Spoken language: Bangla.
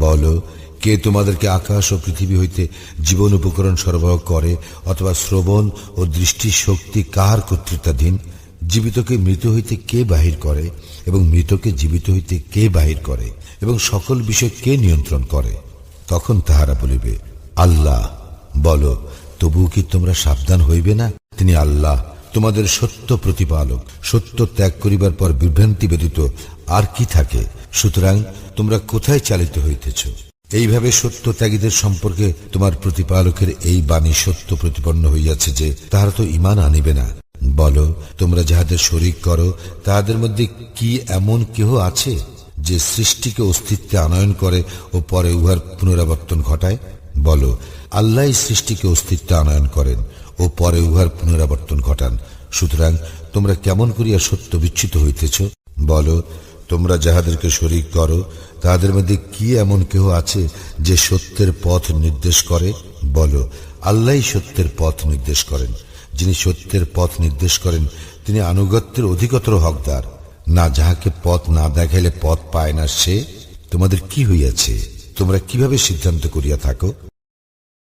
বলো, কে তোমাদেরকে আকাশ ও পৃথিবী হইতে জীবন উপকরণ সরবরাহ করে অথবা শ্রবণ ও দৃষ্টির শক্তি কার কর্তৃত্বাধীন? জীবিতকে মৃত হইতে কে বাহির করে এবং মৃতকে জীবিত হইতে কে বাহির করে এবং সকল বিষয় কে নিয়ন্ত্রণ করে? তখন তাহারা বলিবে, আল্লাহ। বলো, তবুও কি তোমরা সাবধান হইবে না? তিনি আল্লাহ তোমাদের সত্য প্রতিপালক, সত্য ত্যাগ করিবার পর বিভ্রান্তি ব্যতীত আর কি থাকে? সুতরাং তোমরা কোথায় চালিত হইতেছ? এইভাবে সত্য ত্যাগীদের সম্পর্কে তোমার প্রতিপালকের এই বাণী সত্য প্রতিপন্ন হইয়াছে যে তাহারা তো ইমান আনিবে না। বলো, তোমরা যাহাদের শরিক করো, তাহাদের মধ্যে কি এমন কেহ আছে যে সৃষ্টিকে অস্তিত্বে আনয়ন করে ও পরে উহার পুনরাবর্তন ঘটায়? বলো, আল্লাহ সৃষ্টিকে অস্তিত্ব আনয়ন করেন ও পরে উহার পুনরাবর্তন ঘটান। সুতরাং তোমরা কেমন করিয়া সত্য বিচ্যুত হইতেছ? বলো, তোমরা যাহাদেরকে শরিক করো, তাহাদের মধ্যে কি এমন কেহ আছে যে সত্যের পথ নির্দেশ করে? বলো আল্লাহ সত্যের পথ নির্দেশ করেন। যিনি সত্যের পথ নির্দেশ করেন, তিনি আনুগত্যের অধিকতর হকদার। না যাহাকে পথ না দেখাইলে পথ পায় না সে, তোমাদের কি হইয়াছে? তোমরা কীভাবে সিদ্ধান্ত করিয়া থাকো?